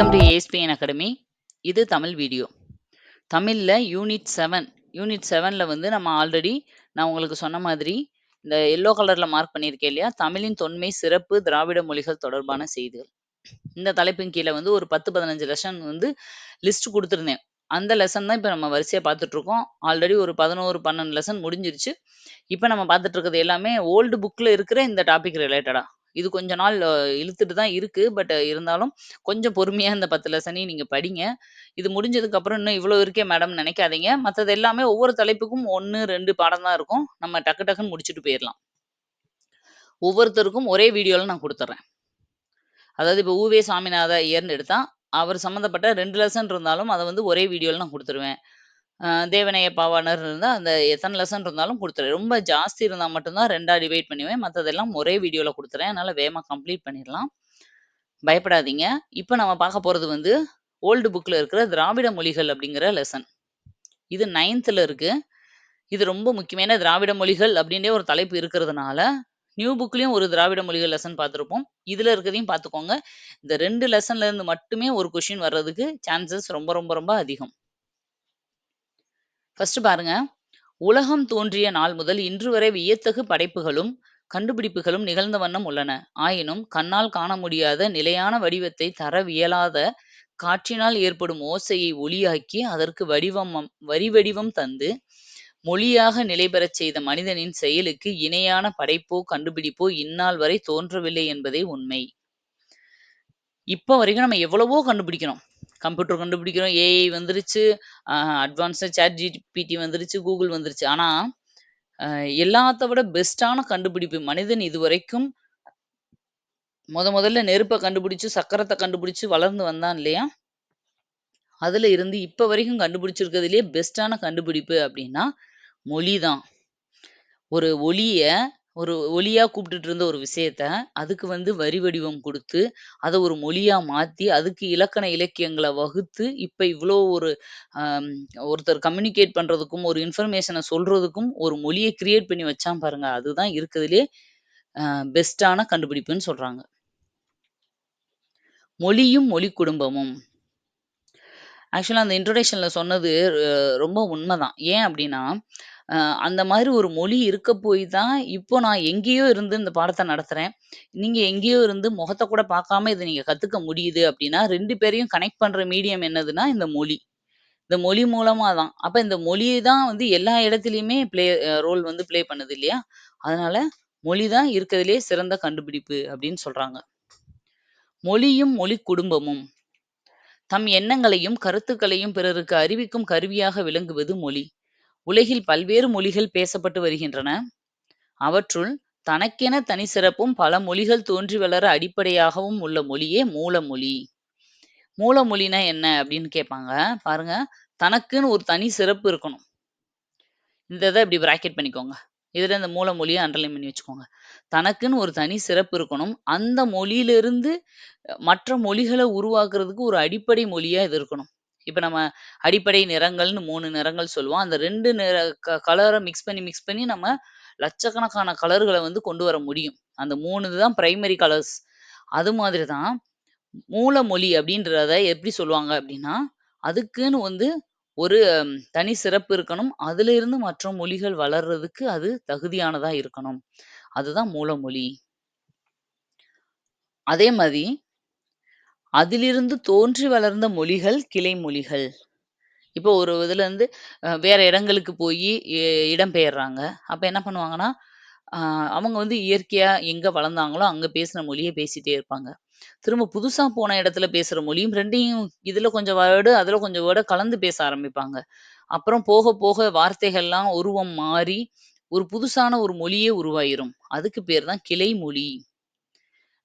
Welcome to A S P N academy இது Tamil video தமிழில் unit seven unit செவனில் வந்து நம்ம ஆல்ரெடி நான் உங்களுக்கு சொன்ன மாதிரி இந்த எல்லோ கலரில் மார்க் பண்ணியிருக்கேன் இல்லையா? தமிழின் தொன்மை சிறப்பு திராவிட மொழிகள் தொடர்பான செய்திகள். இந்த தலைப்பின் கீழே வந்து ஒரு பத்து பதினஞ்சு லெசன் வந்து லிஸ்ட் கொடுத்துருந்தேன். அந்த லெசன் தான் இப்போ நம்ம வரிசையாக பார்த்துட்ருக்கோம். ஆல்ரெடி ஒரு பதினோரு பன்னெண்டு லெசன் முடிஞ்சிருச்சு. இப்போ நம்ம பார்த்துட்டு இருக்கிறது எல்லாமே ஓல்டு புக்கில் இருக்கிற இந்த டாபிக் ரிலேட்டடாக இது கொஞ்ச நாள் இழுத்துட்டு தான் இருக்கு. பட் இருந்தாலும் கொஞ்சம் பொறுமையா இந்த பத்து லெசனையும் நீங்க படிங்க. இது முடிஞ்சதுக்கு அப்புறம் இன்னும் இவ்வளவு இருக்கே மேடம் நினைக்காதீங்க. மற்றது எல்லாமே ஒவ்வொரு தலைப்புக்கும் ஒன்று ரெண்டு பாடம் தான் இருக்கும். நம்ம டக்கு டக்குன்னு முடிச்சுட்டு போயிடலாம் ஒவ்வொருத்தருக்கும் ஒரே வீடியோல நான் கொடுத்துட்றேன் அதாவது இப்போ ஊவே சாமிநாத ஐயர்னு எடுத்தா அவர் சம்மந்தப்பட்ட ரெண்டு லெசன் இருந்தாலும் அதை வந்து ஒரே வீடியோல நான் கொடுத்துருவேன். அஹ் தேவனைய பாவாணர் இருந்தால் அந்த எத்தனை லெசன் இருந்தாலும் கொடுத்துருவேன் ரொம்ப ஜாஸ்தி இருந்தால் மட்டும்தான் ரெண்டாக டிவைட் பண்ணுவேன் மற்றதெல்லாம் ஒரே வீடியோவில் கொடுத்துறேன். அதனால வேகமாக கம்ப்ளீட் பண்ணிடலாம். பயப்படாதீங்க. இப்போ நம்ம பார்க்க போகிறது வந்து ஓல்டு புக்கில் இருக்கிற திராவிட மொழிகள் அப்படிங்கிற லெசன் இது நைன்த்தில் இருக்கு. இது ரொம்ப முக்கியமான திராவிட மொழிகள் அப்படின்றே ஒரு தலைப்பு இருக்கிறதுனால நியூ புக்லயும் ஒரு திராவிட மொழிகள் லெசன் பார்த்துருப்போம். இதுல இருக்கிறதையும் பார்த்துக்கோங்க. இந்த ரெண்டு லெசன்ல இருந்து மட்டுமே ஒரு கொஷின் வர்றதுக்கு சான்சஸ் ரொம்ப ரொம்ப ரொம்ப அதிகம். ஃபர்ஸ்ட் பாருங்க. உலகம் தோன்றிய நாள் முதல் இன்று வரை வியத்தகு படைப்புகளும் கண்டுபிடிப்புகளும் நிகழ்ந்த வண்ணம் உள்ளன. ஆயினும் கண்ணால் காண முடியாத நிலையான வடிவத்தை தரவியலாத காற்றினால் ஏற்படும் ஓசையை ஒளியாக்கி அதற்கு வடிவம் வரி வடிவம் தந்து மொழியாக நிலை பெறச் செய்த மனிதனின் செயலுக்கு இணையான படைப்போ கண்டுபிடிப்போ இந்நாள் வரை தோன்றவில்லை என்பதே உண்மை. இப்போ வரைக்கும் நம்ம எவ்வளவோ கண்டுபிடிக்கிறோம். கம்ப்யூட்டர் கண்டுபிடிக்கிறோம். ஏஐ வந்துருச்சு. அட்வான்ஸ்டு சேட் ஜிபிடி வந்துருச்சு. கூகுள் வந்துருச்சு. ஆனால் எல்லாத்த விட பெஸ்டான கண்டுபிடிப்பு மனிதன் இதுவரைக்கும் முத முதல்ல நெருப்பை கண்டுபிடிச்சு சக்கரத்தை கண்டுபிடிச்சு வளர்ந்து வந்தான் இல்லையா? அதில் இருந்து இப்போ வரைக்கும் கண்டுபிடிச்சிருக்கிறதுலேயே பெஸ்டான கண்டுபிடிப்பு அப்படின்னா மொழி தான். ஒரு ஒளியை ஒரு ஒலியா கூப்பிட்டுட்டு இருந்த ஒரு விஷயத்த அதுக்கு வந்து வரி வடிவம் கொடுத்து அதை ஒரு மொழியா மாத்தி அதுக்கு இலக்கண இலக்கியங்களை வகுத்து இப்ப இவ்வளோ ஒரு ஆம், ஒருத்தர் கம்யூனிகேட் பண்றதுக்கும் ஒரு இன்ஃபர்மேஷனை சொல்றதுக்கும் ஒரு மொழியை கிரியேட் பண்ணி வச்சான் பாருங்க. அதுதான் இருக்கிறதுலே பெஸ்டான கண்டுபிடிப்புன்னு சொல்றாங்க. மொழியும் மொழி குடும்பமும். ஆக்சுவலா அந்த இன்ட்ரோடக்ஷன்ல சொன்னது ரொம்ப உண்மைதான். ஏன் அப்படின்னா அந்த மாதிரி ஒரு மொழி இருக்க போய் தான் இப்போ நான் எங்கேயோ இருந்து இந்த பாடத்தை நடத்துறேன். நீங்க எங்கேயோ இருந்து முகத்தை கூட பார்க்காம இதை நீங்க கத்துக்க முடியுது அப்படின்னா ரெண்டு பேரையும் கனெக்ட் பண்ற மீடியம் என்னதுன்னா இந்த மொழி. இந்த மொழி மூலமா தான். அப்ப இந்த மொழி தான் வந்து எல்லா இடத்துலயுமே ப்ளே ரோல் வந்து ப்ளே பண்ணுது இல்லையா? அதனால மொழி தான் இருக்கிறதுலே சிறந்த கண்டுபிடிப்பு அப்படின்னு சொல்றாங்க. மொழியும் மொழி குடும்பமும். தம் எண்ணங்களையும் கருத்துக்களையும் பிறருக்கு அறிவிக்கும் கருவியாக விளங்குவது மொழி. உலகில் பல்வேறு மொழிகள் பேசப்பட்டு வருகின்றன. அவற்றுள் தனக்கென தனி சிறப்பும் பல மொழிகள் தோன்றி வளர அடிப்படையாகவும் உள்ள மொழியே மூலமொழி. மூலமொழினா என்ன அப்படின்னு கேட்பாங்க. பாருங்க தனக்குன்னு ஒரு தனி சிறப்பு இருக்கணும். இந்த இதை இப்படி பிராக்கெட் பண்ணிக்கோங்க. இதுல இந்த மூல மொழியை அண்டர்லைன் பண்ணி வச்சுக்கோங்க. தனக்குன்னு ஒரு தனி சிறப்பு இருக்கணும். அந்த மொழியிலிருந்து மற்ற மொழிகளை உருவாக்குறதுக்கு ஒரு அடிப்படை மொழியா இது இருக்கணும். இப்ப நம்ம அடிப்படை நிறங்கள்னு மூணு நிறங்கள் சொல்லுவோம். அந்த ரெண்டு நிற கலரை மிக்ஸ் பண்ணி மிக்ஸ் பண்ணி நம்ம லட்சக்கணக்கான கலர்களை வந்து கொண்டு வர முடியும். அந்த மூணு தான் பிரைமரி கலர்ஸ் அது மாதிரி தான் மூலமொழி அப்படின்றத எப்படி சொல்லுவாங்க அப்படின்னா அதுக்குன்னு வந்து ஒரு தனி சிறப்பு இருக்கணும். அதுல இருந்து மற்ற மொழிகள் வளர்றதுக்கு அது தகுதியானதா இருக்கணும். அதுதான் மூலமொழி. அதே மாதிரி அதிலிருந்து தோன்றி வளர்ந்த மொழிகள் கிளை மொழிகள். இப்போ ஒரு இதுல இருந்து வேற இடங்களுக்கு போய் இடம்பெயர்றாங்க அப்ப என்ன பண்ணுவாங்கன்னா அவங்க வந்து இயற்கையா எங்க வளர்ந்தாங்களோ அங்க பேசுன மொழியை பேசிட்டே இருப்பாங்க. திரும்ப புதுசா போன இடத்துல பேசுற மொழியும் ரெண்டையும் இதுல கொஞ்சம் வேர்டு அதுல கொஞ்சம் வேர்டு கலந்து பேச ஆரம்பிப்பாங்க. அப்புறம் போக போக வார்த்தைகள்லாம் உருவம் மாறி ஒரு புதுசான ஒரு மொழியே உருவாயிரும். அதுக்கு பேர் தான் கிளை மொழி.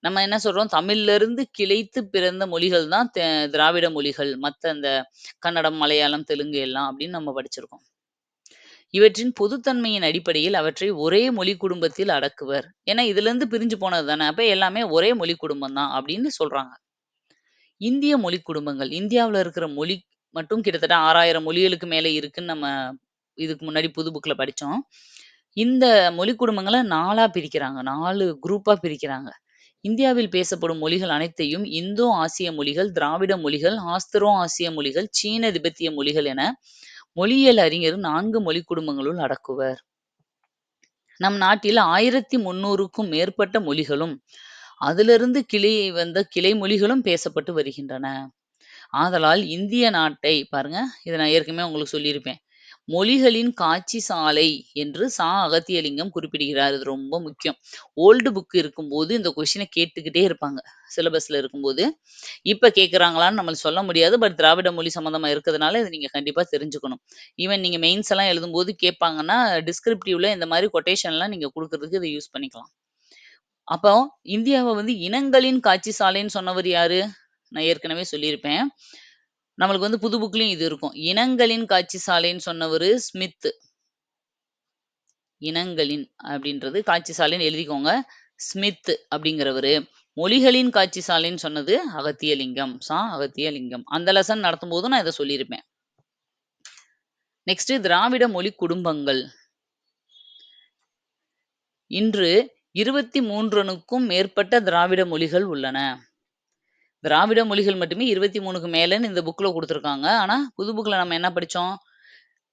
நம்ம என்ன சொல்றோம்? தமிழ்ல இருந்து கிளைத்து பிறந்த மொழிகள் தான் த- திராவிட மொழிகள். மத்த அந்த கன்னடம் மலையாளம் தெலுங்கு எல்லாம் அப்படின்னு நம்ம படிச்சிருக்கோம். இவற்றின் பொதுத்தன்மையின் அடிப்படையில் அவற்றை ஒரே மொழி குடும்பத்தில் அடக்குவர். ஏன்னா இதுல இருந்து பிரிஞ்சு போனது தானே. அப்ப எல்லாமே ஒரே மொழி குடும்பம் தான் அப்படின்னு சொல்றாங்க. இந்திய மொழி குடும்பங்கள். இந்தியாவுல இருக்கிற மொழி மட்டும் கிட்டத்தட்ட ஆறாயிரம் மொழிகளுக்கு மேல இருக்குன்னு நம்ம இதுக்கு முன்னாடி புது புக்ல படிச்சோம். இந்த மொழி குடும்பங்களை நாலா பிரிக்கிறாங்க. நாலு குரூப்பா பிரிக்கிறாங்க. இந்தியாவில் பேசப்படும் மொழிகள் அனைத்தையும் இந்தோ ஆசிய மொழிகள், திராவிட மொழிகள், ஆஸ்திரோ ஆசிய மொழிகள், சீன திபெத்திய மொழிகள் என மொழியியல் அறிஞர் நான்கு மொழி குடும்பங்களுள் அடக்குவர். நம் நாட்டில் ஆயிரத்தி முன்னூறுக்கும் மேற்பட்ட மொழிகளும், அதிலிருந்து கிளை வந்த கிளை மொழிகளும் பேசப்பட்டு வருகின்றன. ஆதலால் இந்திய நாட்டை பாருங்க, இதை நான் ஏற்கனவே உங்களுக்கு சொல்லியிருப்பேன். மொழிகளின் காட்சி சாலை என்று சா. அகத்தியலிங்கம் குறிப்பிடுகிறார். இது ரொம்ப முக்கியம். ஓல்டு புக் இருக்கும்போது இந்த கொஷினை கேட்டுக்கிட்டே இருப்பாங்க. சிலபஸ்ல இருக்கும்போது. இப்ப கேட்குறாங்களான்னு நம்மளுக்கு சொல்ல முடியாது. பட் திராவிட மொழி சம்மந்தமா இருக்கிறதுனால இத நீங்க கண்டிப்பா தெரிஞ்சுக்கணும். ஈவன் நீங்க மெயின்ஸ் எல்லாம் எழுதும்போது கேட்பாங்கன்னா, டிஸ்கிரிப்டிவ்ல இந்த மாரி கொட்டேஷன்லாம் நீங்க கொடுக்கறதுக்கு இதை யூஸ் பண்ணிக்கலாம். அப்போ இந்தியாவ வந்து இனங்களின் காட்சி சாலைன்னு சொன்னவர் யாரு? நான் ஏற்கனவே சொல்லியிருப்பேன். நம்மளுக்கு வந்து புது புக்லயும் இது இருக்கும். இனங்களின் காட்சி சாலைன்னு சொன்னவர் ஸ்மித். இனங்களின் அப்படின்றது காட்சி சாலைன்னு எழுதிக்கோங்க. ஸ்மித் அப்படிங்கிறவரு. மொழிகளின் காட்சி சாலைன்னு சொன்னது அகத்தியலிங்கம். சா. அகத்தியலிங்கம். அந்த லெசன் நடத்தும் போதும் நான் இதை சொல்லியிருப்பேன். நெக்ஸ்ட் திராவிட மொழி குடும்பங்கள். இன்று 23னுக்கும் மேற்பட்ட திராவிட மொழிகள் உள்ளன. திராவிட மொழிகள் மட்டுமே இருபத்தி மூணுக்கு மேலேன்னு இந்த புக்கில் கொடுத்துருக்காங்க ஆனால் புது புக்கில் நம்ம என்ன படித்தோம்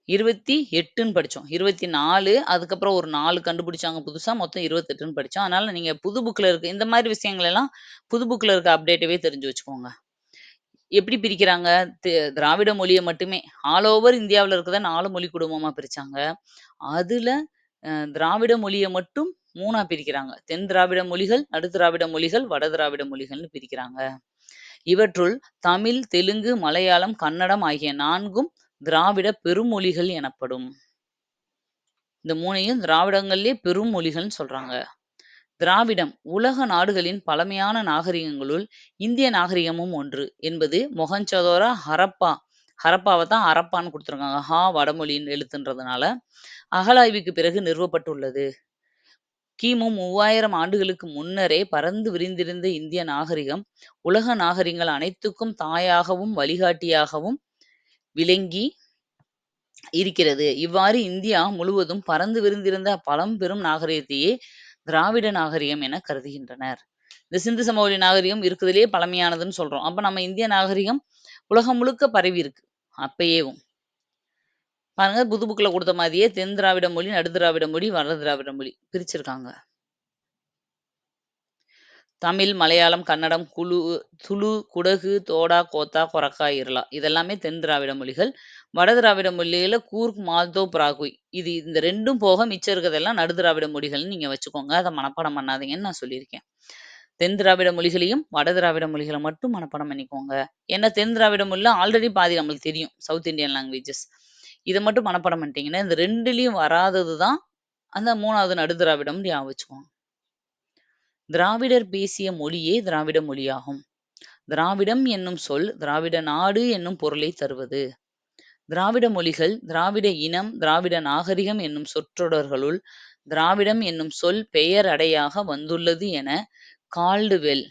இருபத்தி எட்டுன்னு படித்தோம் இருபத்தி நாலு அதுக்கப்புறம் ஒரு நாலு கண்டுபிடிச்சாங்க புதுசாக மொத்தம் இருபத்தெட்டுன்னு படித்தோம் அதனால நீங்க புது புக்கில் இருக்க இந்த மாதிரி விஷயங்கள் எல்லாம் புது புக்கில் இருக்க அப்டேட்டவே தெரிஞ்சு வச்சுக்கோங்க. எப்படி பிரிக்கிறாங்க? திராவிட மொழியை மட்டுமே ஆல் ஓவர் இந்தியாவில் இருக்கிறத நாலு மொழி குடும்பமாக பிரிச்சாங்க. அதில் திராவிட மொழியை மட்டும் மூணா பிரிக்கிறாங்க. தென் திராவிட மொழிகள், நடு திராவிட மொழிகள், வட திராவிட மொழிகள்னு பிரிக்கிறாங்க. இவற்றுள் தமிழ், தெலுங்கு, மலையாளம், கன்னடம் ஆகிய நான்கும் திராவிட பெருமொழிகள் எனப்படும். இந்த 3யும் திராவிடங்கள்லயே பெரும் மொழிகள்னு சொல்றாங்க. திராவிடம் உலக நாடுகளின் பழமையான நாகரிகங்களுள் இந்திய நாகரிகமும் ஒன்று என்பது மொஹஞ்சதாரோ, ஹரப்பா ஹரப்பாவை தான் அரப்பான்னு கொடுத்துருக்காங்க ஹா வடமொழியின் எழுத்துன்றதுனால. அகழாய்வுக்கு பிறகு நிறுவப்பட்டுள்ளது. கிமு 3000 ஆண்டுகளுக்கு முன்னரே பரந்து விரிந்திருந்த இந்திய நாகரிகம், உலக நாகரிகங்கள் அனைத்துக்கும் தாயாகவும், வழிகாட்டியாகவும் விளங்கி இருக்கிறது. இவ்வாறு இந்தியா முழுவதும் பரந்து விரிந்திருந்த பழம்பெரும் நாகரிகத்தையே திராவிட நாகரிகம் என கருதுகின்றனர். இந்த சிந்து சமவெளி நாகரிகம் இருக்கிறதுலயே பழமையானதுன்னு சொல்றோம். அப்ப நம்ம இந்திய நாகரிகம் உலகம் முழுக்க பரவி இருக்கு. அப்பயேவும். பாருங்க புது புக்ல குடுத்த மாதிரியே தென் திராவிட மொழி, நடு திராவிட மொழி, வட திராவிட மொழி பிரிச்சிருக்காங்க. தமிழ், மலையாளம், கன்னடம், குழு துளு, குடகு, தோடா, கோத்தா, கொரக்கா, இருளா இதெல்லாமே தென் திராவிட மொழிகள். வட திராவிட மொழியில கூர்க், மால்தோ, பிராகுய் இது இந்த ரெண்டும் போக மிச்சம் இருக்கிறதெல்லாம் நடு திராவிட மொழிகள்னு நீங்க வச்சுக்கோங்க. அதை மனப்பாடம் பண்ணாதீங்கன்னு நான் சொல்லியிருக்கேன். தென் திராவிட மொழிகளையும், வட திராவிட மொழிகள மட்டும் மனப்பாடம் பண்ணிக்கோங்க. ஏன்னா தென் திராவிட மொழியில ஆல்ரெடி பாதி நம்மளுக்கு தெரியும். South Indian languages. இதை மட்டும் மனப்பாடம் பண்ணிட்டீங்கன்னா, இந்த ரெண்டுலேயும் வராதது தான் அந்த மூணாவது நடுதிராவிடம் ஞாபகம் வச்சுக்கோங்க. திராவிடர் பேசிய மொழியே திராவிட மொழியாகும். திராவிடம் என்னும் சொல் திராவிட நாடு என்னும் பொருளை தருவது. திராவிட மொழிகள், திராவிட இனம், திராவிட நாகரிகம் என்னும் சொற்றொடர்களுள் திராவிடம் என்னும் சொல் பெயர் அடையாக வந்துள்ளது என கால்டுவெல்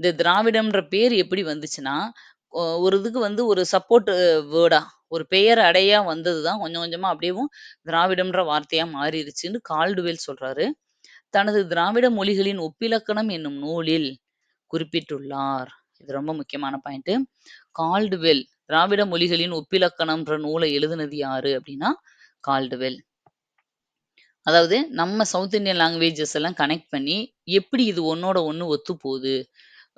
இந்த திராவிடம்ன்ற பேர் எப்படி வந்துச்சுன்னா, ஒரு இதுக்கு வந்து ஒரு சப்போர்ட் வேர்டா ஒரு பெயர் அடையா வந்தது தான் கொஞ்சம் கொஞ்சமா அப்படியும் திராவிடம்ன்ற வார்த்தையா மாறிடுச்சுன்னு கால்டுவெல் சொல்றாரு. தனது திராவிட மொழிகளின் ஒப்பிலக்கணம் என்னும் நூலில் குறிப்பிட்டுள்ளார். இது ரொம்ப முக்கியமான பாயிண்ட். கால்டுவெல் திராவிட மொழிகளின் ஒப்பிலக்கணம்ன்ற நூலை எழுதுனது யாரு அப்படின்னா, கால்டுவெல். அதாவது நம்ம சவுத் இந்தியன் லாங்குவேஜஸ் எல்லாம் கனெக்ட் பண்ணி, எப்படி இது ஒன்னோட ஒன்னு ஒத்து போகுது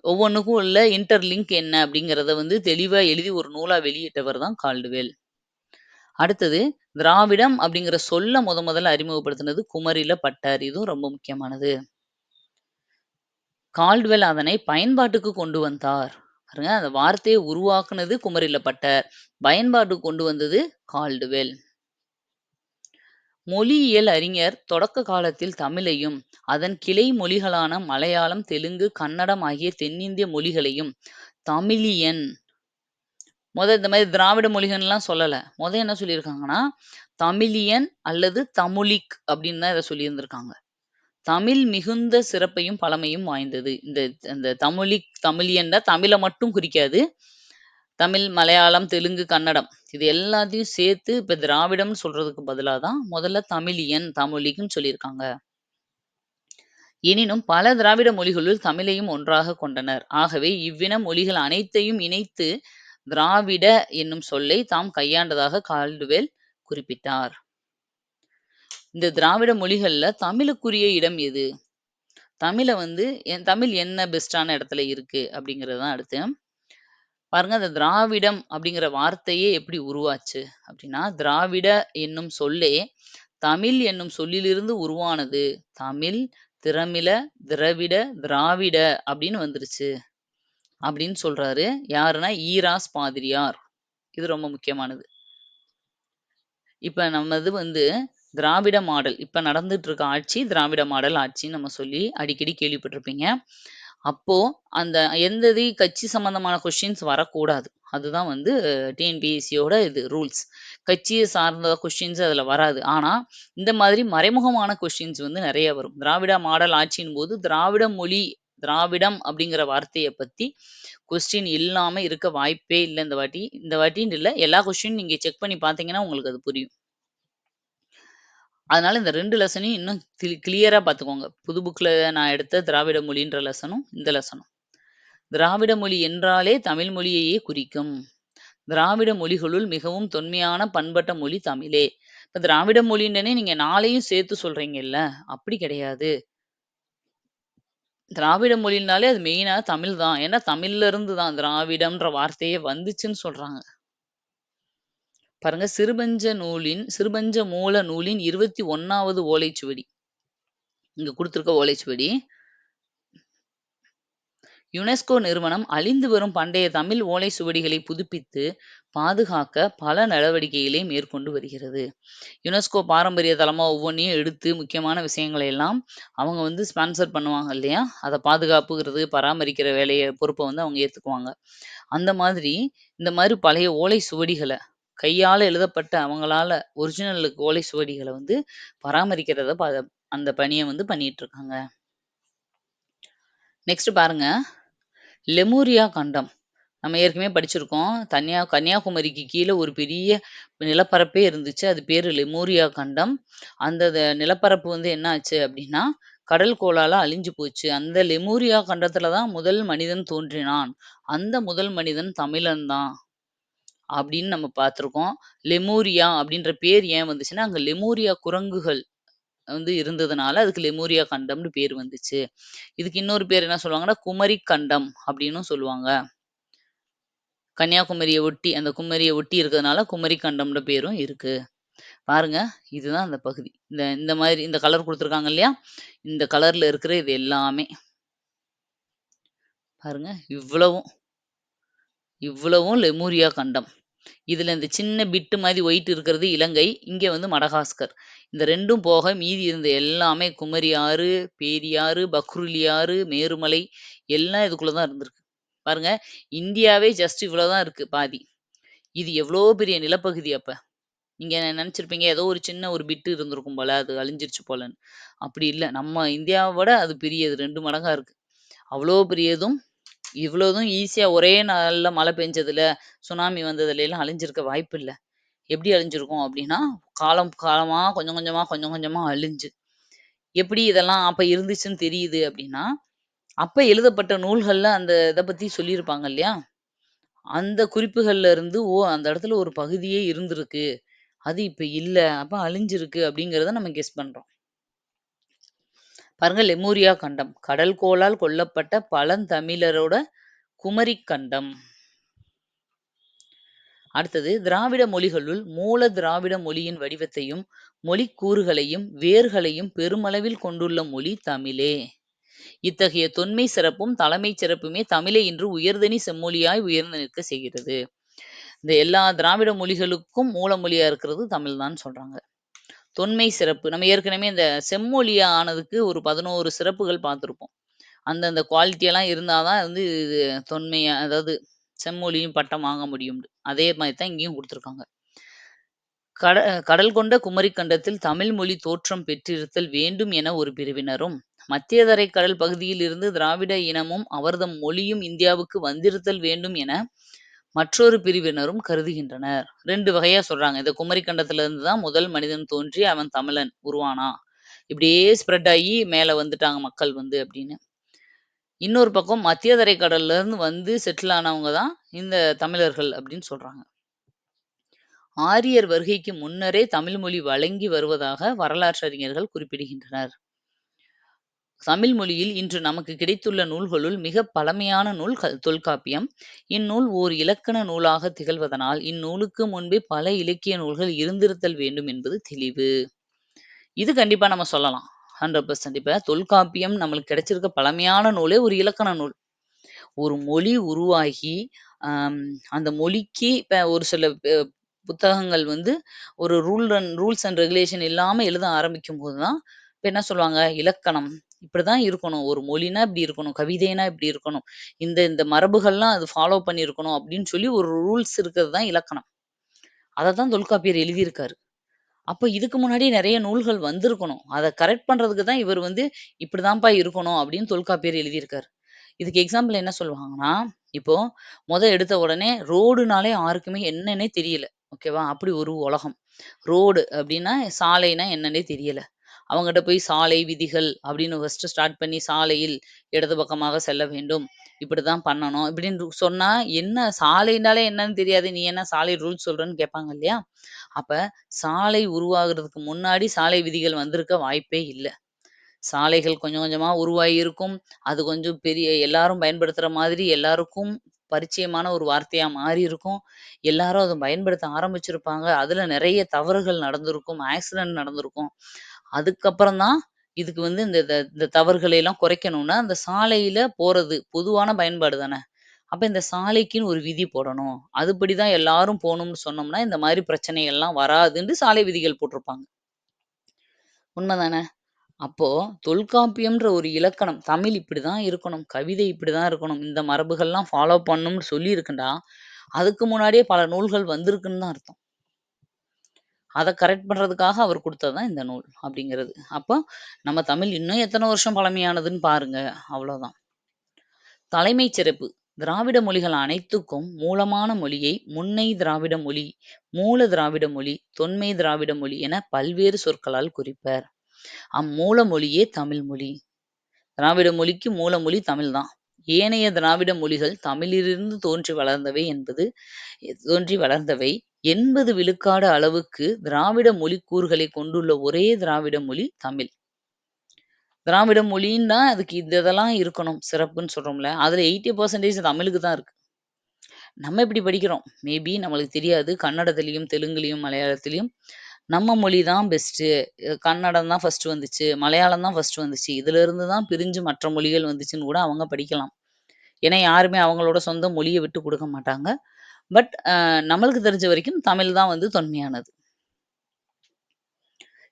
ஒவ்வொன்னுக்கும் உள்ள இன்டர்லிங்க் என்ன அப்படிங்கிறத வந்து தெளிவா எழுதி ஒரு நூலா வெளியிட்டவர் தான் கால்டுவெல். அடுத்தது திராவிடம் அப்படிங்கிற சொல்ல முத முதல்ல அறிமுகப்படுத்தினது குமரில பட்டர். இதுவும் ரொம்ப முக்கியமானது. கால்டுவெல் அதனை பயன்பாட்டுக்கு கொண்டு வந்தார். பாருங்க அந்த வார்த்தையை உருவாக்குனது குமரில பட்டர். பயன்பாட்டுக்கு கொண்டு வந்தது கால்டுவெல். மொழியியல் அறிஞர் தொடக்க காலத்தில் தமிழையும், அதன் கிளை மொழிகளான மலையாளம், தெலுங்கு, கன்னடம் ஆகிய தென்னிந்திய மொழிகளையும் தமிழியன் முத இந்த மாதிரி திராவிட மொழிகள்லாம் சொல்லல. மொத என்ன சொல்லியிருக்காங்கன்னா, தமிழியன் அல்லது தமிழிக் அப்படின்னு தான் இத சொல்லியிருந்திருக்காங்க. தமிழ் மிகுந்த சிறப்பையும், பழமையும் வாய்ந்தது. இந்த இந்த தமிழிக் தமிழியன்னா தமிழை மட்டும் குறிக்காது. தமிழ், மலையாளம், தெலுங்கு, கன்னடம் இது எல்லாத்தையும் சேர்த்து இப்ப திராவிடம்னு சொல்றதுக்கு பதிலா தான் முதல்ல தமிழியன், தமுலிக்ன்னு சொல்லியிருக்காங்க. எனினும் பல திராவிட மொழிகளுள் தமிழையும் ஒன்றாக கொண்டனர். ஆகவே இவ்வின மொழிகள் அனைத்தையும் இணைத்து திராவிட என்னும் சொல்லை தாம் கையாண்டதாக கால்டுவெல் குறிப்பிட்டார். இந்த திராவிட மொழிகள்ல தமிழுக்குரிய இடம் எது? தமிழை வந்து என் தமிழ் என்ன பெஸ்ட்டான இடத்துல இருக்கு அப்படிங்கிறது தான் அடுத்து. பாருங்க அந்த திராவிடம் அப்படிங்கிற வார்த்தையே எப்படி உருவாச்சு அப்படின்னா, திராவிட என்னும் சொல்லே தமிழ் என்னும் சொல்லிலிருந்து உருவானது. தமிழ், திறமிழ திரவிட, திராவிட அப்படின்னு வந்துருச்சு. அப்படின்னு சொல்றாரு. யாருன்னா ஈராஸ் பாதிரியார். இது ரொம்ப முக்கியமானது. இப்ப நம்ம இது வந்து திராவிட மாடல். இப்ப நடந்துட்டு இருக்க ஆட்சி திராவிட மாடல் ஆட்சின்னு நம்ம சொல்லி அடிக்கடி கேள்விப்பட்டிருப்பீங்க. அப்போ அந்த எந்த இது கட்சி சம்மந்தமான கொஸ்டின்ஸ் வரக்கூடாது. அதுதான் வந்து டிஎன்பிஎஸ்சியோட இது ரூல்ஸ். கட்சியை சார்ந்த கொஷின்ஸ் அதில் வராது. ஆனால் இந்த மாதிரி மறைமுகமான கொஸ்டின்ஸ் வந்து நிறைய வரும். திராவிட மாடல் ஆட்சியின் போது திராவிட மொழி, திராவிடம் அப்படிங்கிற வார்த்தையை பற்றி கொஸ்டின் இல்லாமல் இருக்க வாய்ப்பே இல்லை இந்த வாட்டி. இந்த வாட்டின்னு இல்லை எல்லா கொஸ்டின் நீங்கள் செக் பண்ணி பார்த்தீங்கன்னா, உங்களுக்கு அது புரியும். அதனால இந்த ரெண்டு லெசனையும் இன்னும் கிளி கிளியரா பார்த்துக்கோங்க. புது புக்ல நான் எடுத்த திராவிட மொழின்ற லெசனும், இந்த லெசனும். திராவிட மொழி என்றாலே தமிழ் மொழியையே குறிக்கும். திராவிட மொழிகளுள் மிகவும் தொன்மையான பண்பட்ட மொழி தமிழே. இப்ப திராவிட மொழின்னே நீங்க நாளையும் சேர்த்து சொல்றீங்கல்ல, அப்படி கிடையாது. திராவிட மொழினாலே அது மெயினா தமிழ் தான். ஏன்னா தமிழ்ல இருந்து தான் திராவிடம்ன்ற வார்த்தையே வந்துச்சுன்னு சொல்றாங்க. பாருங்க சிறுபஞ்ச நூலின் சிறுபஞ்ச மூல நூலின் 21வது ஓலைச்சுவடி. இங்க கொடுத்துருக்க ஓலைச்சுவடி. யுனெஸ்கோ நிறுவனம் அழிந்து வரும் பண்டைய தமிழ் ஓலை சுவடிகளை புதுப்பித்து, பாதுகாக்க பல நடவடிக்கைகளை மேற்கொண்டு வருகிறது. யுனெஸ்கோ பாரம்பரிய தளமாக ஒவ்வொன்றையும் எடுத்து முக்கியமான விஷயங்களை எல்லாம் அவங்க வந்து ஸ்பான்சர் பண்ணுவாங்க இல்லையா? அதை பாதுகாப்புங்கிறது, பராமரிக்கிற வேலையை பொறுப்பை வந்து அவங்க ஏற்றுக்குவாங்க அந்த மாதிரி இந்த மாதிரி பழைய ஓலை சுவடிகளை கையால எழுதப்பட்ட அவங்களால ஒரிஜினல் ஓலை சுவடிகள வந்து பராமரிக்கிறத ப அந்த பணிய வந்து பண்ணிட்டு இருக்காங்க. நெக்ஸ்ட் பாருங்க. லெமூரியா கண்டம். நம்ம ஏற்கனவே படிச்சிருக்கோம். தன்யா கன்னியாகுமரிக்கு கீழ ஒரு பெரிய நிலப்பரப்பே இருந்துச்சு. அது பேரு லெமூரியா கண்டம். அந்த த நிலப்பரப்பு வந்து என்ன ஆச்சு அப்படின்னா, கடல் கோளால அழிஞ்சு போச்சு. அந்த லெமூரியா கண்டத்துல தான் முதல் மனிதன் தோன்றினான். அந்த முதல் மனிதன் தமிழன் தான். அப்படின்னு நம்ம பார்த்துருக்கோம். லெமூரியா அப்படின்ற பேர் ஏன் வந்துச்சுன்னா, அங்கே லெமூரியா குரங்குகள் வந்து இருந்ததுனால அதுக்கு லெமூரியா கண்டம்னு பேர் வந்துச்சு. இதுக்கு இன்னொரு பேர் என்ன சொல்லுவாங்கன்னா, குமரி கண்டம் அப்படின்னும் சொல்லுவாங்க. கன்னியாகுமரியை ஒட்டி அந்த குமரியை ஒட்டி இருக்கிறதுனால குமரி கண்டம்ன்ற பேரும் இருக்கு. பாருங்க, இதுதான் அந்த பகுதி. இந்த இந்த மாதிரி இந்த கலர் கொடுத்துருக்காங்க இல்லையா? இந்த கலர்ல இருக்கிற இது எல்லாமே. பாருங்க, இவ்வளவும் இவ்வளவும் லெமூரியா கண்டம். இதுல இந்த சின்ன பிட்டு மாதிரி ஒயிட் இருக்கிறது இலங்கை. இங்க வந்து மடகாஸ்கர். இந்த ரெண்டும் போக மீதி இருந்த எல்லாமே குமரி ஆறு, பேரியாறு, பக்ருலி ஆறு, மேருமலை எல்லாம் இதுக்குள்ள தான் இருந்திருக்கு. பாருங்க, இந்தியாவே ஜஸ்ட் இவ்வளோ தான் இருக்கு பாதி. இது எவ்வளோ பெரிய நிலப்பகுதி அப்ப. நீங்கள் நினச்சிருப்பீங்க ஏதோ ஒரு சின்ன ஒரு பிட்டு இருந்திருக்கும் போல, அது அழிஞ்சிருச்சு போலன்னு. அப்படி இல்லை நம்ம இந்தியாவை விட அது பெரியது 2 மடங்கா இருக்கு. அவ்வளோ பெரியதும், இவ்வளோதும் ஈஸியா ஒரே நாள்ல மழை பெஞ்சதுல, சுனாமி வந்ததுல எல்லாம் அழிஞ்சிருக்க வாய்ப்பில்ல. எப்படி அழிஞ்சிருக்கும் அப்படின்னா, காலம் காலமா கொஞ்சம் கொஞ்சமா, கொஞ்சம் கொஞ்சமா அழிஞ்சு. எப்படி இதெல்லாம் அப்ப இருந்துச்சுன்னு தெரியுது அப்படின்னா, அப்ப எழுதப்பட்ட நூல்கள்ல அந்த இத பத்தி சொல்லியிருப்பாங்க இல்லையா? அந்த குறிப்புகள்ல இருந்து, ஓ! அந்த இடத்துல ஒரு பகுதியே இருந்திருக்கு. அது இப்ப இல்ல. அப்ப அழிஞ்சிருக்கு அப்படிங்கிறத நம்ம கெஸ் பண்றோம். பாருங்க லெமூரியா கண்டம். கடல் கோளால் கொல்லப்பட்ட பழந்தமிழரோட குமரி கண்டம். அடுத்தது திராவிட மொழிகளுள் மூல திராவிட மொழியின் வடிவத்தையும், மொழிக்கூறுகளையும், வேர்களையும் பெருமளவில் கொண்டுள்ள மொழி தமிழே. இத்தகைய தொன்மை சிறப்பும், தலைமை சிறப்புமே தமிழை இன்று உயர்தனி செம்மொழியாய் உயர்ந்து நிற்கச் செய்கிறது. இந்த எல்லா திராவிட மொழிகளுக்கும் மூல மொழியா இருக்கிறது தமிழ் தான் சொல்றாங்க. தொன்மை சிறப்பு. நம்ம ஏற்கனவே இந்த செம்மொழியா ஆனதுக்கு ஒரு 11 சிறப்புகள் பார்த்துருப்போம். அந்தந்த குவாலிட்டி எல்லாம் தான் வந்து இது தொன்மையா அதாவது செம்மொழியும் பட்டம் வாங்க முடியும் அதே மாதிரி தான் இங்கேயும் கொடுத்துருக்காங்க. கட கடல் கொண்ட குமரிக்கண்டத்தில் தமிழ் மொழி தோற்றம் பெற்றிருத்தல் வேண்டும் என ஒரு பிரிவினரும், மத்தியதரை கடல் பகுதியில் இருந்து திராவிட இனமும் அவர்தம் மொழியும் இந்தியாவுக்கு வந்திருத்தல் வேண்டும் என மற்றொரு பிரிவினரும் கருதுகின்றனர். ரெண்டு வகையா சொல்றாங்க. இந்த குமரிக்கண்டத்துல இருந்து தான் முதல் மனிதன் தோன்றி அவன் தமிழன் உருவானா இப்படியே ஸ்ப்ரெட் ஆகி மேல வந்துட்டாங்க மக்கள் வந்து அப்படின்னு. இன்னொரு பக்கம் மத்திய தரைக்கடல்ல கடல்ல இருந்து வந்து செட்டில் ஆனவங்க தான் இந்த தமிழர்கள் அப்படின்னு சொல்றாங்க. ஆரியர் வருகைக்கு முன்னரே தமிழ் மொழி வழங்கி வருவதாக வரலாற்று அறிஞர்கள் குறிப்பிடுகின்றனர். தமிழ் மொழியில் இன்று நமக்கு கிடைத்துள்ள நூல்களுள் மிக பழமையான நூல் கல் தொல்காப்பியம். இந்நூல் ஓர் இலக்கண நூலாக திகழ்வதனால் இந்நூலுக்கு முன்பே பல இலக்கிய நூல்கள் இருந்திருத்தல் வேண்டும் என்பது தெளிவு. இது கண்டிப்பா நம்ம சொல்லலாம். ஹண்ட்ரட் பர்சன்ட் இப்ப தொல்காப்பியம் நம்மளுக்கு கிடைச்சிருக்க பழமையான நூலே ஒரு இலக்கண நூல். ஒரு மொழி உருவாகி அந்த மொழிக்கு இப்ப ஒரு சில புத்தகங்கள் வந்து ஒரு rule and rules and regulation இல்லாம எழுத ஆரம்பிக்கும் போதுதான் இப்ப என்ன சொல்லுவாங்க? இலக்கணம். இப்படிதான் இருக்கணும். ஒரு மொழினா இப்படி இருக்கணும். கவிதைனா இப்படி இருக்கணும். இந்த இந்த மரபுகள்லாம் அது ஃபாலோ பண்ணியிருக்கணும் அப்படின்னு சொல்லி ஒரு ரூல்ஸ் இருக்கிறது தான் இலக்கணம். அதை தான் தொல்காப்பியர் எழுதியிருக்காரு. அப்ப இதுக்கு முன்னாடி நிறைய நூல்கள் வந்திருக்கணும். அதை கரெக்ட் பண்றதுக்கு தான் இவர் வந்து இப்படிதான்ப்பா இருக்கணும் அப்படின்னு தொல்காப்பியர் எழுதியிருக்காரு. இதுக்கு எக்ஸாம்பிள் என்ன சொல்லுவாங்கன்னா இப்போ முத எடுத்த உடனே ரோடுனாலே யாருக்குமே என்னன்னே தெரியல. ஓகேவா? அப்படி ஒரு உலகம். ரோடு அப்படின்னா சாலைனா என்னன்னே தெரியல. அவங்ககிட்ட போய் சாலை விதிகள் அப்படின்னு ஃபர்ஸ்ட் ஸ்டார்ட் பண்ணி சாலையில் இடது பக்கமாக செல்ல வேண்டும். இப்படிதான் பண்ணணும். இப்படின்னு சொன்னா என்ன சாலைனாலே என்னன்னு தெரியாது. நீ என்ன சாலை ரூல்ஸ் சொல்றேன்னு கேட்பாங்க இல்லையா? அப்ப சாலை உருவாகுறதுக்கு முன்னாடி சாலை விதிகள் வந்திருக்க வாய்ப்பே இல்லை. சாலைகள் கொஞ்சம் கொஞ்சமா உருவாகி இருக்கும். அது கொஞ்சம் பெரிய எல்லாரும் பயன்படுத்துற மாதிரி எல்லாருக்கும் பரிச்சயமான ஒரு வார்த்தையா மாறி இருக்கும். எல்லாரும் அதை பயன்படுத்த ஆரம்பிச்சிருப்பாங்க. அதுல நிறைய தவறுகள் நடந்திருக்கும். ஆக்சிடென்ட் நடந்திருக்கும். அதுக்கப்புறம் தான் இதுக்கு வந்து இந்த இந்த இந்த தவறுகளை எல்லாம் குறைக்கணும்னா அந்த சாலையில போறது பொதுவான பயன்பாடு தானே? அப்ப இந்த சாலைக்குன்னு ஒரு விதி போடணும். அதுபடிதான் எல்லாரும் போகணும்னு சொன்னோம்னா இந்த மாதிரி பிரச்சனை எல்லாம் வராதுன்னு சாலை விதிகள் போட்டிருப்பாங்க. உண்மைதானே? அப்போ தொல்காப்பியம்ன்ற ஒரு இலக்கணம் தமிழ் இப்படிதான் இருக்கணும் கவிதை இப்படிதான் இருக்கணும் இந்த மரபுகள்லாம் ஃபாலோ பண்ணணும்னு சொல்லிருக்குண்டா அதுக்கு முன்னாடியே பல நூல்கள் வந்திருக்குன்னு தான் அர்த்தம். அதை கரெக்ட் பண்றதுக்காக அவர் கொடுத்ததுதான் இந்த நூல் அப்படிங்கிறது. அப்போ நம்ம தமிழ் இன்னும் எத்தனை வருஷம் பழமையானதுன்னு பாருங்க அவ்வளவுதான். தலைமைச் சிறப்பு. திராவிட மொழிகள் அனைத்துக்கும் மூலமான மொழியை முன்னை திராவிட மொழி மூல திராவிட மொழி தொன்மை திராவிட மொழி என பல்வேறு சொற்களால் குறிப்பர். அம்மூல மொழியே தமிழ் மொழி. திராவிட மொழிக்கு மூல மொழி தமிழ்தான் ஏனைய திராவிட மொழிகள் தமிழிலிருந்து தோன்றி வளர்ந்தவை என்பது தோன்றி வளர்ந்தவை. எண்பது விழுக்காடு அளவுக்கு திராவிட மொழி கூறுகளை கொண்டுள்ள ஒரே திராவிட மொழி தமிழ். திராவிட மொழின்னா அதுக்கு இந்த இதெல்லாம் இருக்கணும் சிறப்புன்னு சொல்றோம்ல. அதுல எயிட்டி பர்சன்டேஜ் தமிழுக்கு தான் இருக்கு. நம்ம இப்படி படிக்கிறோம். மேபி நம்மளுக்கு தெரியாது. கன்னடத்திலையும் தெலுங்குலையும் மலையாளத்திலையும் நம்ம மொழி தான் பெஸ்ட்டு கன்னடம் தான் ஃபர்ஸ்ட் வந்துச்சு. மலையாளம் தான் ஃபர்ஸ்ட் வந்துச்சு. இதுல இருந்து தான் பிரிஞ்சு மற்ற மொழிகள் வந்துச்சுன்னு கூட அவங்க படிக்கலாம். ஏன்னா யாருமே அவங்களோட சொந்த மொழியை விட்டு கொடுக்க மாட்டாங்க. பட் நம்மளுக்கு தெரிஞ்ச வரைக்கும் தமிழ் தான் வந்து தொன்மையானது.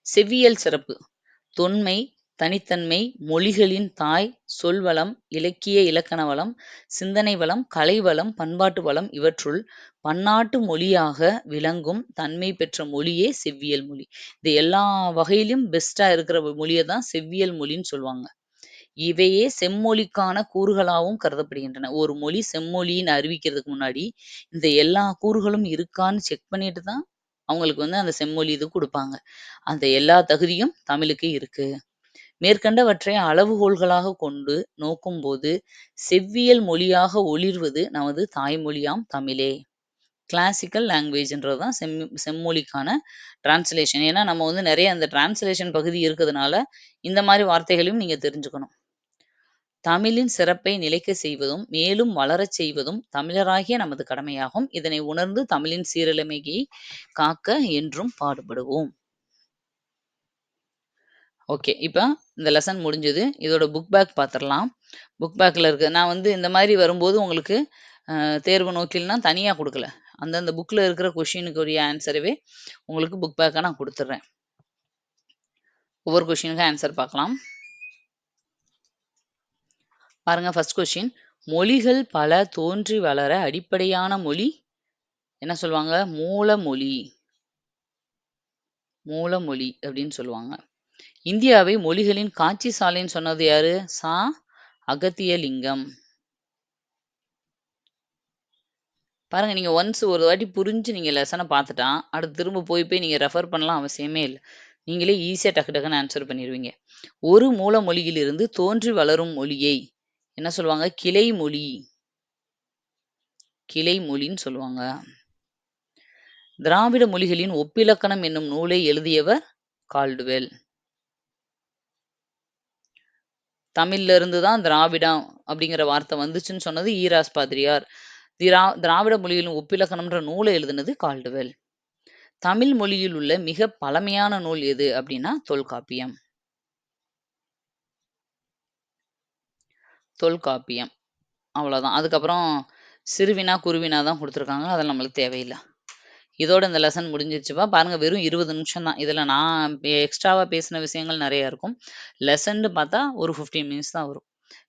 செவ்வியல் சிறப்பு. தொன்மை தனித்தன்மை மொழிகளின் தாய் சொல்வளம் இலக்கிய இலக்கண வளம் சிந்தனை வளம் கலை வளம் பண்பாட்டு வளம் இவற்றுள் பன்னாட்டு மொழியாக விளங்கும் தன்மை பெற்ற மொழியே செவ்வியல் மொழி. இது எல்லா வகையிலும் பெஸ்டா இருக்கிற மொழியை தான் செவ்வியல் மொழின்னு சொல்லுவாங்க. இவையே செம்மொழிக்கான கூறுகளாகவும் கருதப்படுகின்றன. ஒரு மொழி செம்மொழின்னு அறிவிக்கிறதுக்கு முன்னாடி இந்த எல்லா கூறுகளும் இருக்கான்னு செக் பண்ணிட்டு தான் அவங்களுக்கு வந்து அந்த செம்மொழி இது கொடுப்பாங்க. அந்த எல்லா தகுதியும் தமிழுக்கு இருக்கு. மேற்கண்டவற்றை அளவுகோல்களாக கொண்டு நோக்கும்போது செவ்வியல் மொழியாக ஒளிர்வது நமது தாய்மொழியாம் தமிழே. கிளாசிக்கல் லாங்குவேஜ்ன்றது தான் செம் செம்மொழிக்கான டிரான்ஸ்லேஷன் ஏன்னா நம்ம வந்து நிறைய அந்த டிரான்ஸ்லேஷன் பகுதி இருக்கிறதுனால இந்த மாதிரி வார்த்தைகளையும் நீங்க தெரிஞ்சுக்கணும். தமிழின் சிறப்பை நிலைக்க செய்வதும் மேலும் வளரச் செய்வதும் தமிழராகிய நமது கடமையாகும். இதனை உணர்ந்து தமிழின் சீரழிமையை காக்க என்றும் பாடுபடுவோம். ஓகே இப்போ இந்த லெசன் முடிஞ்சது. இதோட புக் பேக் பார்த்துடலாம் புக் பேக்கில் இருக்க. நான் வந்து இந்த மாதிரி வரும்போது உங்களுக்கு தேர்வு நோக்கில்னா தனியாக கொடுக்கல. அந்தந்த புக்கில் இருக்கிற கொஷினுக்குரிய ஆன்சரவே உங்களுக்கு புக் பேக்காக நான் கொடுத்துட்றேன் ஒவ்வொரு கொஷினுக்கும் ஆன்சர் பார்க்கலாம். பாருங்கள் ஃபஸ்ட் கொஷின் மொழிகள் பல தோன்றி வளர அடிப்படையான மொழி என்ன சொல்லுவாங்க? மூலமொழி. மூலமொழி அப்படின்னு சொல்லுவாங்க. இந்தியாவை மொழிகளின் காட்சி சாலைன்னு சொன்னது யாரு சா அகத்தியலிங்கம் பாருங்க நீங்க ஒன்ஸ் ஒரு வாட்டி புரிஞ்சு நீங்க லெசனை பார்த்துட்டான் அடுத்து திரும்ப போய் போய் நீங்க ரெஃபர் பண்ணலாம் அவசியமே இல்லை நீங்களே ஈஸியா டக்கு டக்குன்னு ஆன்சர் பண்ணிடுவீங்க ஒரு மூல மொழியிலிருந்து தோன்றி வளரும் மொழியை என்ன சொல்லுவாங்க? கிளை மொழி. கிளை மொழின்னு சொல்லுவாங்க. திராவிட மொழிகளின் ஒப்பிலக்கணம் என்னும் நூலை எழுதியவர் கால்டுவெல். தமிழ்ல இருந்து தான் திராவிடம் அப்படிங்கிற வார்த்தை வந்துச்சுன்னு சொன்னது ஈராஸ் பாதிரியார். திரா திராவிட மொழியிலும் ஒப்பிலக்கணம்ன்ற நூலை எழுதுனது கால்டுவெல். தமிழ் மொழியில் உள்ள மிக பழமையான நூல் எது அப்படின்னா தொல்காப்பியம். தொல்காப்பியம். அவ்வளோதான். அதுக்கப்புறம் சிறுவினா, குருவினா தான் குடுத்துருக்காங்க. அதெல்லாம் நம்மளுக்கு தேவையில்ல. இதோட இந்த லெசன் முடிஞ்சிருச்சுப்பா. பாருங்க வெறும் 20 நிமிஷம் தான். இதில் நான் எக்ஸ்ட்ராவாக பேசின விஷயங்கள் நிறையா இருக்கும். லெசன்னு பார்த்தா ஒரு 15 மினிட்ஸ் தான் வரும்.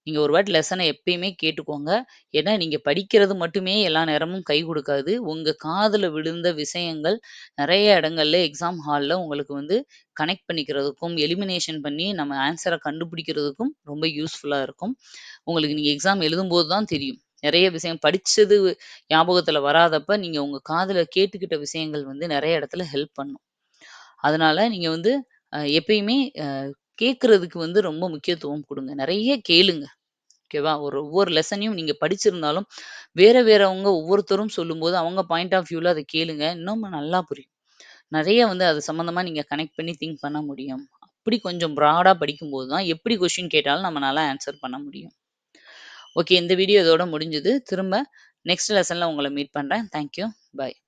நீங்கள் ஒரு வாட்டி லெசனை எப்பயுமே கேட்டுக்கோங்க. ஏன்னா நீங்கள் படிக்கிறது மட்டுமே எல்லா நேரமும் கை கொடுக்காது உங்கள் காதில் விழுந்த விஷயங்கள் நிறைய இடங்கள்ல எக்ஸாம் ஹாலில் உங்களுக்கு வந்து கனெக்ட் பண்ணிக்கிறதுக்கும், எலிமினேஷன் பண்ணி நம்ம ஆன்சரை கண்டுபிடிக்கிறதுக்கும் ரொம்ப யூஸ்ஃபுல்லாக இருக்கும். உங்களுக்கு நீங்கள் எக்ஸாம் எழுதும்போது தான் தெரியும். நிறைய விஷயம் படிச்சது ஞாபகத்துல வராதப்ப, நீங்க உங்க காதுல கேட்டுக்கிட்ட விஷயங்கள் வந்து நிறைய இடத்துல ஹெல்ப் பண்ணும். அதனால நீங்க வந்து அ எப்பயுமே அ கேட்கறதுக்கு வந்து ரொம்ப முக்கியத்துவம் குடுங்க. நெறைய கேளுங்க. ஓகேவா? ஒரு ஒவ்வொரு லெசனையும் நீங்க படிச்சிருந்தாலும், வேற வேறவங்க ஒவ்வொருத்தரும் சொல்லும்போது, அவங்க பாயிண்ட் ஆஃப் வியூல அத கேளுங்க. இன்னும் நல்லா புரியும். நெறைய வந்து அது சம்மந்தமா நீங்க கனெக்ட் பண்ணி திங்க் பண்ண முடியும். அப்படி கொஞ்சம் ப்ராடா படிக்கும்போது தான், எப்படி கொஸ்டின் கேட்டாலும் நம்மனால ஆன்ஸர் பண்ண முடியும். ஓகே. இந்த வீடியோ இதோட முடிஞ்சது. திரும்ப நெக்ஸ்ட் லெசன்ல உங்கள மீட் பண்றேன். Thank you. பாய்.